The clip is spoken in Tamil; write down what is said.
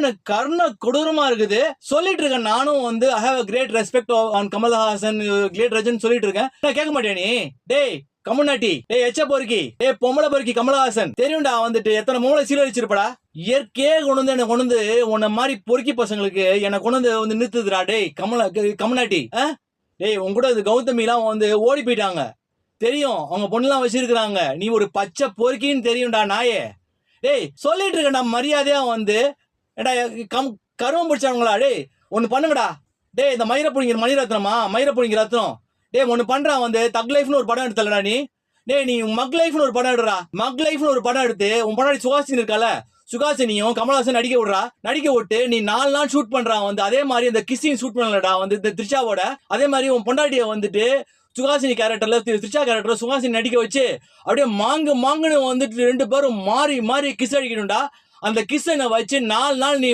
எனக்கு கர்ண கொடூரமா இருக்குது. சொல்லிட்டு இருக்கேன். நானும் வந்து I have great respect on Kamalhaasan great Rajan சொல்லிட்டு இருக்கேன். நான் கேட்க மாட்டேன் நீ. டேய் கமுனாட்டி டேய் எச்ச பொறுக்கி. டேய் பொம்பளை பொறுக்கி கமலஹாசன். தெரியும்டா வந்துட்டு எத்தனை மூளை சீரழிச்சிருப்படா. இயற்கையே கொண்டு வந்து என்ன கொண்டு வந்து உன்ன மாதிரி பொறுக்கி பசங்களுக்கு என்னை கொண்டு வந்து வந்து நிறுத்துதுடா. டேய் கமல கமனாட்டி ஆ? டேய் உன் கூட இது கௌதமிலாம் வந்து ஓடி போயிட்டாங்க. தெரியும் அவங்க பொண்ணுலாம் வச்சிருக்கிறாங்க. நீ ஒரு பச்சை பொறுக்கின்னு தெரியும்டா நாயே. டேய் சொல்லிட்டு இருக்கேன்டா மரியாதையா வந்து ஏடா கம் கருவம் பிடிச்சவங்களா? டே ஒன்று பண்ணுங்கடா. டேய் இந்த மயிரப்புடிங்கிற மணிரத்னமா? மயிரப்புடிங்கிற ரத்னம். டே ஒன்று பண்ணுறான் வந்து தக் லைஃப்னு ஒரு படம் எடுத்தலடா நீ. டே நீ மக் லைஃப்னு ஒரு படம் எடுறா. மக் லைஃப்னு ஒரு படம் எடுத்து உன் படம் சுகாசின் இருக்கால சுகாசினியும் கமல்ஹாசன் நடிக்க விடுறா. நடிக்க விட்டு நீ நாலு நாள் ஷூட் பண்ணுறான் வந்து அதே மாதிரி இந்த கிஸ்ஸிங் ஷூட் பண்ணலடா வந்து இந்த த்ரிஷாவோட. அதே மாதிரி உன் பொண்டாட்டியை வந்துட்டு சுகாசினி கேரக்டரில் தி- த்ரிஷா கேரக்டர்ல சுகாசினி நடிக்க வச்சு அப்படியே மாங்கு மாங்குன்னு வந்துட்டு ரெண்டு பேரும் மாறி மாறி கிஸ் அடிக்கணும்டா. அந்த கிஸ்ஸனை வச்சு நாலு நாள் நீ